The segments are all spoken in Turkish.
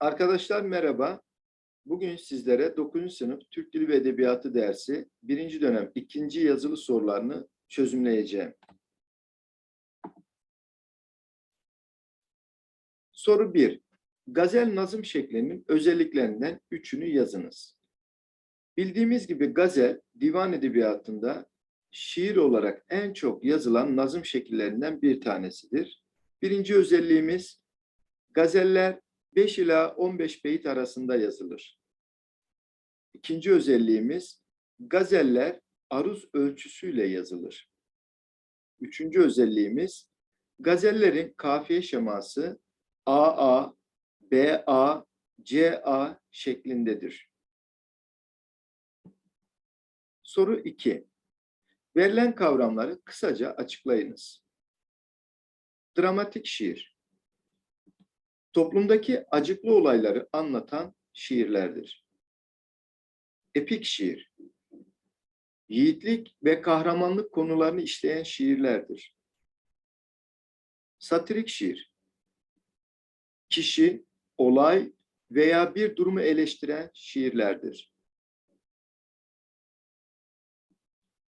Arkadaşlar merhaba. Bugün sizlere 9. sınıf Türk Dili ve Edebiyatı dersi 1. dönem 2. yazılı sorularını çözümleyeceğim. Soru 1. Gazel nazım şeklinin özelliklerinden üçünü yazınız. Bildiğimiz gibi gazel divan edebiyatında şiir olarak en çok yazılan nazım şekillerinden bir tanesidir. Birinci özelliğimiz gazeller 5 ila 15 beyit arasında yazılır. İkinci özelliğimiz gazeller aruz ölçüsüyle yazılır. Üçüncü özelliğimiz gazellerin kafiye şeması AA, BA, CA şeklindedir. Soru 2. Verilen kavramları kısaca açıklayınız. Dramatik şiir toplumdaki acıklı olayları anlatan şiirlerdir. Epik şiir, yiğitlik ve kahramanlık konularını işleyen şiirlerdir. Satirik şiir, kişi, olay veya bir durumu eleştiren şiirlerdir.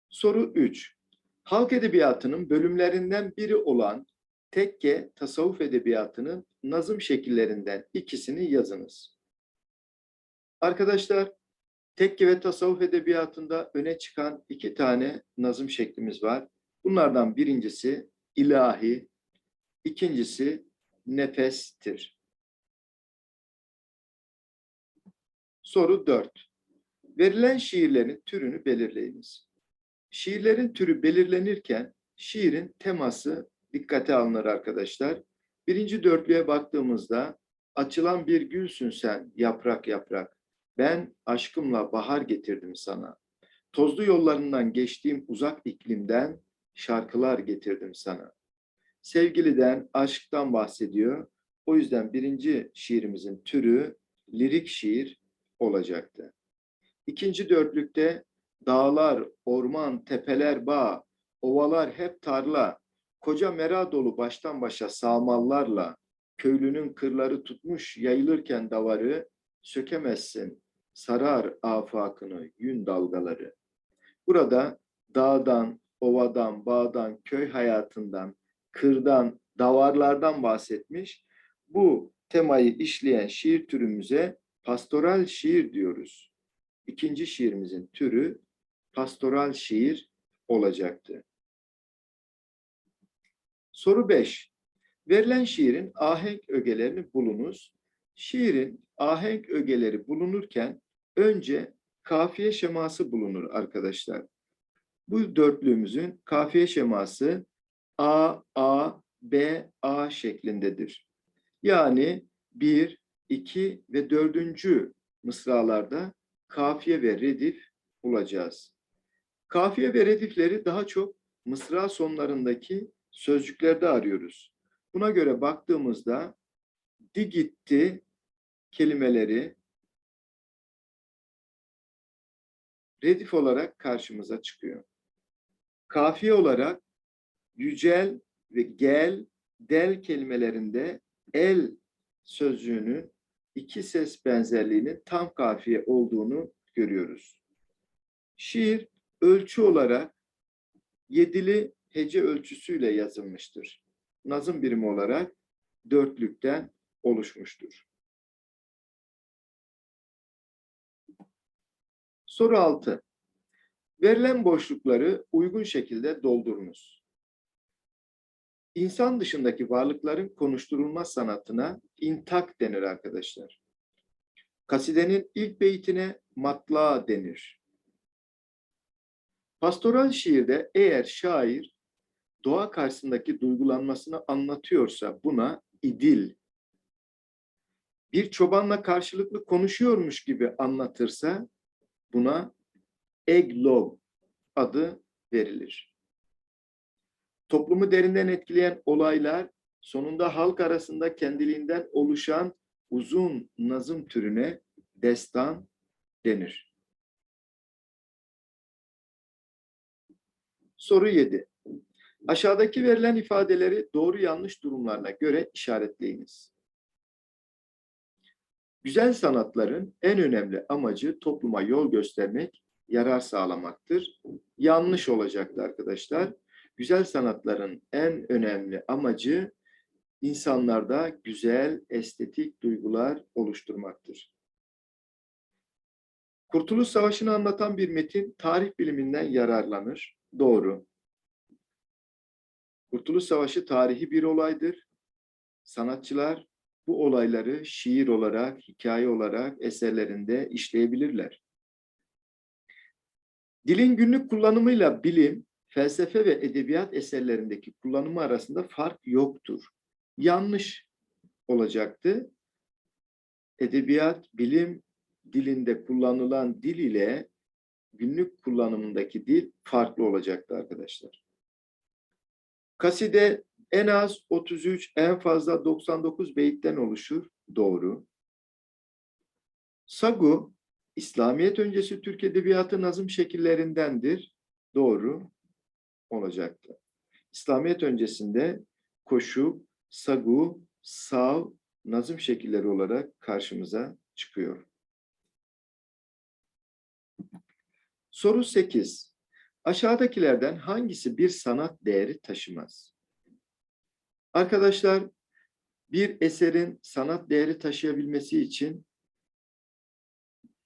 Soru 3. Halk edebiyatının bölümlerinden biri olan tekke tasavvuf edebiyatının nazım şekillerinden ikisini yazınız. Arkadaşlar, tekke ve tasavvuf edebiyatında öne çıkan iki tane nazım şeklimiz var. Bunlardan birincisi ilahi, ikincisi nefestir. Soru 4. Verilen şiirlerin türünü belirleyiniz. Şiirlerin türü belirlenirken şiirin teması dikkate alınır arkadaşlar. Birinci dörtlüğe baktığımızda açılan bir gülsün sen yaprak yaprak. Ben aşkımla bahar getirdim sana. Tozlu yollarından geçtiğim uzak iklimden şarkılar getirdim sana. Sevgiliden, aşktan bahsediyor. O yüzden birinci şiirimizin türü lirik şiir olacaktı. İkinci dörtlükte dağlar, orman, tepeler, bağ, ovalar hep tarla, Koca mera dolu baştan başa sağmallarla köylünün kırları tutmuş yayılırken davarı sökemezsin sarar afakını yün dalgaları. Burada dağdan, ovadan, bağdan, köy hayatından, kırdan, davarlardan bahsetmiş. Bu temayı işleyen şiir türümüze pastoral şiir diyoruz. İkinci şiirimizin türü pastoral şiir olacaktı. Soru 5. Verilen şiirin ahenk ögelerini bulunuz. Şiirin ahenk ögeleri bulunurken önce kafiye şeması bulunur arkadaşlar. Bu dörtlüğümüzün kafiye şeması A, A, B, A şeklindedir. Yani 1, 2 ve 4. mısralarda kafiye ve redif bulacağız. Kafiye ve redifleri daha çok mısra sonlarındaki sözcüklerde arıyoruz. Buna göre baktığımızda di gitti kelimeleri redif olarak karşımıza çıkıyor. Kafiye olarak yücel ve gel, del kelimelerinde el sözcüğünün iki ses benzerliğinin tam kafiye olduğunu görüyoruz. Şiir ölçü olarak yedili hece ölçüsüyle yazılmıştır. Nazım birimi olarak dörtlükten oluşmuştur. Soru 6. Verilen boşlukları uygun şekilde doldurunuz. İnsan dışındaki varlıkların konuşturulma sanatına intak denir arkadaşlar. Kasidenin ilk beytine matla denir. Pastoral şiirde eğer şair doğa karşısındaki duygulanmasını anlatıyorsa buna idil, bir çobanla karşılıklı konuşuyormuş gibi anlatırsa buna eglog adı verilir. Toplumu derinden etkileyen olaylar sonunda halk arasında kendiliğinden oluşan uzun nazım türüne destan denir. Soru 7. Aşağıdaki verilen ifadeleri doğru yanlış durumlarına göre işaretleyiniz. Güzel sanatların en önemli amacı topluma yol göstermek, yarar sağlamaktır. Yanlış olacaktı arkadaşlar. Güzel sanatların en önemli amacı insanlarda güzel, estetik duygular oluşturmaktır. Kurtuluş Savaşı'nı anlatan bir metin tarih biliminden yararlanır. Doğru. Kurtuluş Savaşı tarihi bir olaydır. Sanatçılar bu olayları şiir olarak, hikaye olarak eserlerinde işleyebilirler. Dilin günlük kullanımıyla bilim, felsefe ve edebiyat eserlerindeki kullanımı arasında fark yoktur. Yanlış olacaktı. Edebiyat, bilim dilinde kullanılan dil ile günlük kullanımındaki dil farklı olacaktı arkadaşlar. Kaside en az 33, en fazla 99 beyitten oluşur. Doğru. Sagu, İslamiyet öncesi Türk Edebiyatı nazım şekillerindendir. Doğru olacaktı. İslamiyet öncesinde koşu, sagu, sav, nazım şekilleri olarak karşımıza çıkıyor. Soru 8. Aşağıdakilerden hangisi bir sanat değeri taşımaz? Arkadaşlar, bir eserin sanat değeri taşıyabilmesi için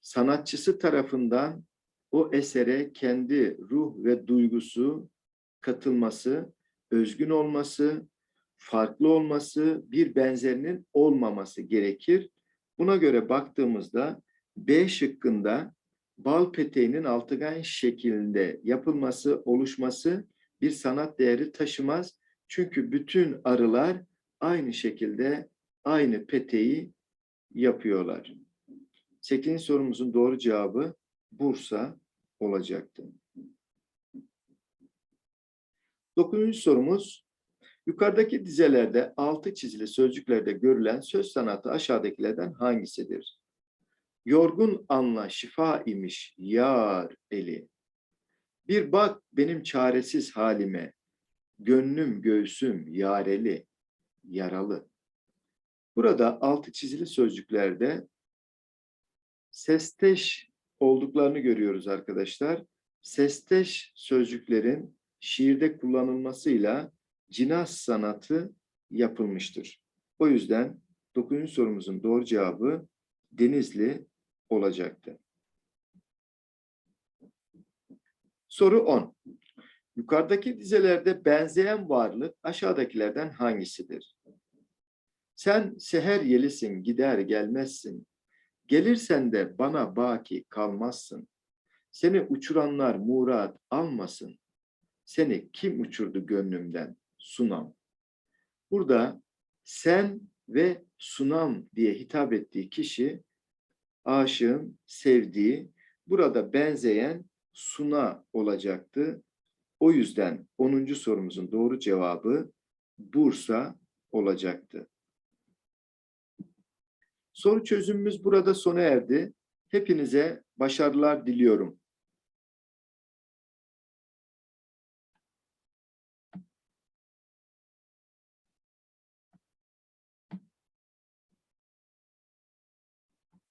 sanatçısı tarafından o esere kendi ruh ve duygusu katılması, özgün olması, farklı olması, bir benzerinin olmaması gerekir. Buna göre baktığımızda B şıkkında bal peteğinin altıgen şeklinde yapılması, oluşması bir sanat değeri taşımaz. Çünkü bütün arılar aynı şekilde aynı peteği yapıyorlar. 8. sorumuzun doğru cevabı Bursa olacaktı. 9. sorumuz yukarıdaki dizelerde altı çizili sözcüklerde görülen söz sanatı aşağıdakilerden hangisidir? Yorgun anla şifa imiş yar eli. Bir bak benim çaresiz halime, gönlüm göğsüm yareli, yaralı. Burada altı çizili sözcüklerde sesteş olduklarını görüyoruz arkadaşlar. Sesteş sözcüklerin şiirde kullanılmasıyla cinas sanatı yapılmıştır. O yüzden 9. sorumuzun doğru cevabı Denizli olacaktı. Soru 10. Yukarıdaki dizelerde benzeyen varlık aşağıdakilerden hangisidir? Sen seher yelisin, gider gelmezsin. Gelirsen de bana baki kalmazsın. Seni uçuranlar murat almasın. Seni kim uçurdu gönlümden? Sunam. Burada sen ve sunam diye hitap ettiği kişi aşığın sevdiği, burada benzeyen suna olacaktı. O yüzden 10. sorumuzun doğru cevabı Bursa olacaktı. Soru çözümümüz burada sona erdi. Hepinize başarılar diliyorum.